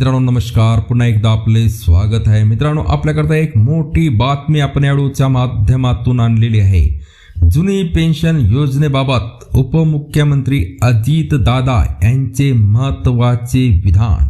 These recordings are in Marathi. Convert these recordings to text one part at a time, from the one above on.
मित्रांनो नमस्कार. पुन्हा एकदा आपले स्वागत आहे. मित्रांनो आपल्याकरता एक मोठी बातमी आपण याडूच्या माध्यमातून आणलेली आहे. जुनी पेन्शन योजनेबाबत उपमुख्यमंत्री अजित दादा यांचे महत्त्वाचे विधान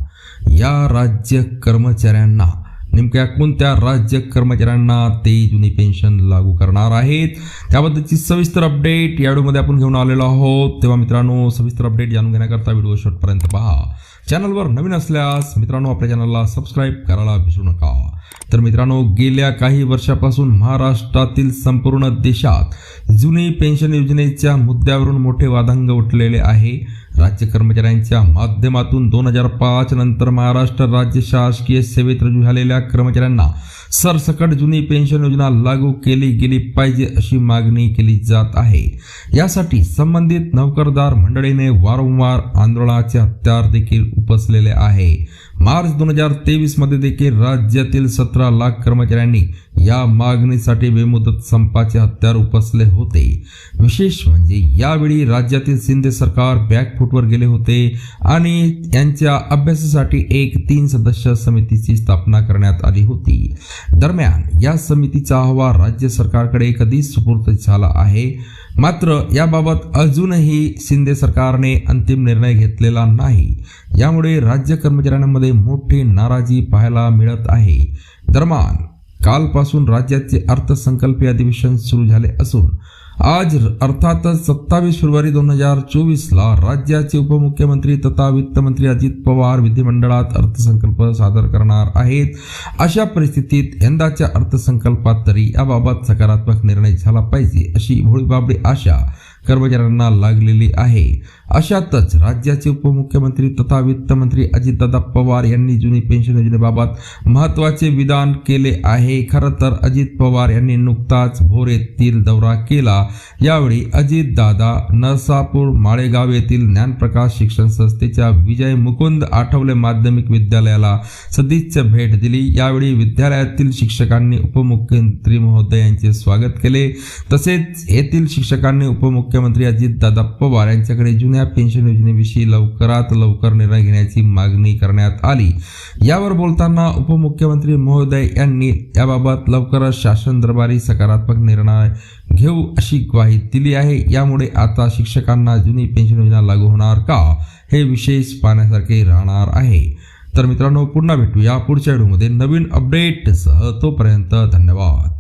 या राज्य कर्मचाऱ्यांना नेमक्या कोणत्या राज्य कर्मचाऱ्यांना ते जुनी पेन्शन लागू करणार आहेत? त्याबद्दलची सविस्तर अपडेट या व्हिडिओमध्ये आपण घेऊन आलेलो आहोत. तेव्हा मित्रांनो सविस्तर अपडेट जाणून घेण्याकरता व्हिडिओ शेवटपर्यंत पहा. चॅनलवर नवीन असल्यास मित्रांनो आपल्या चॅनलला सबस्क्राईब करायला विसरू नका. तर मित्रांनो गेल्या काही वर्षापासून महाराष्ट्रातील संपूर्ण देशात जुनी पेन्शन योजनेच्या मुद्द्यावरून मोठे वादंग उठलेले आहे. राज्य कर्मचाऱ्यांच्या माध्यमातून दोन हजार पाच नंतर महाराष्ट्र राज्य शासकीय सेवेत रुजू झालेल्या कर्मचाऱ्यांना सरसकट जुनी पेन्शन योजना लागू केली गेली पाहिजे अशी मागणी केली जात आहे. यासाठी संबंधित नोकरदार मंडळीने वारंवार आंदोलनाचे हत्यार देखील उपसलेले आहे. मार्च दोन हजार तेवीसमध्ये देखील राज्यातील सतरा लाख कर्मचाऱ्यांनी या मागणीसाठी बेमुदत संपाचे हत्यार उपसले होते. विशेष म्हणजे यावेळी राज्यातील शिंदे सरकार बॅक फूटवर गेले होते आणि यांच्या अभ्यासासाठी एक तीन सदस्य समितीची स्थापना करण्यात आली होती. दरम्यान या समितीचा अहवाल राज्य सरकारकडे कधीच सुपूर्त झाला आहे. मात्र याबाबत अजूनही शिंदे सरकारने अंतिम निर्णय घेतलेला नाही. यामुळे राज्य कर्मचाऱ्यांमध्ये मोठी नाराजी पाहायला मिळत आहे. दरम्यान कालपासून राज्याचे अर्थसंकल्पीय अधिवेशन सुरू झाले असून आज अर्थातच सत्तावीस फेब्रुवारी दोन हजार चोवीसला राज्याचे उपमुख्यमंत्री तथा वित्तमंत्री अजित पवार विधिमंडळात अर्थसंकल्प सादर करणार आहेत. अशा परिस्थितीत यंदाच्या अर्थसंकल्पात तरी याबाबत सकारात्मक निर्णय झाला पाहिजे अशी भोळीबाबडी आशा कर्मचाऱ्यांना लागलेली आहे. अशातच राज्याचे उपमुख्यमंत्री तथा वित्तमंत्री अजितदादा पवार यांनी जुनी पेन्शन योजनेबाबत महत्त्वाचे विधान केले आहे. खरं तर अजित पवार यांनी नुकताच भोर येथील दौरा केला. यावेळी अजितदादा नरसापूर माळेगाव येथील ज्ञानप्रकाश शिक्षण संस्थेच्या विजय मुकुंद आठवले माध्यमिक विद्यालयाला सदिच्छा भेट दिली. यावेळी विद्यालयातील शिक्षकांनी उपमुख्यमंत्री महोदय यांचे स्वागत केले. तसेच येथील शिक्षकांनी मुख्यमंत्री अजितदादा पवार यांच्याकडे जुन्या पेन्शन योजनेविषयी लवकरात लवकर निर्णय घेण्याची मागणी करण्यात आली. यावर बोलताना उपमुख्यमंत्री महोदय यांनी याबाबत लवकरच शासन दरबारी सकारात्मक निर्णय घेऊ अशी ग्वाही दिली आहे. यामुळे आता शिक्षकांना जुनी पेन्शन योजना लागू होणार का हे विशेष पाहण्यासारखे राहणार आहे. तर मित्रांनो पुन्हा भेटूया पुढच्या व्हिडिओमध्ये. नवीन अपडेटसह तोपर्यंत धन्यवाद.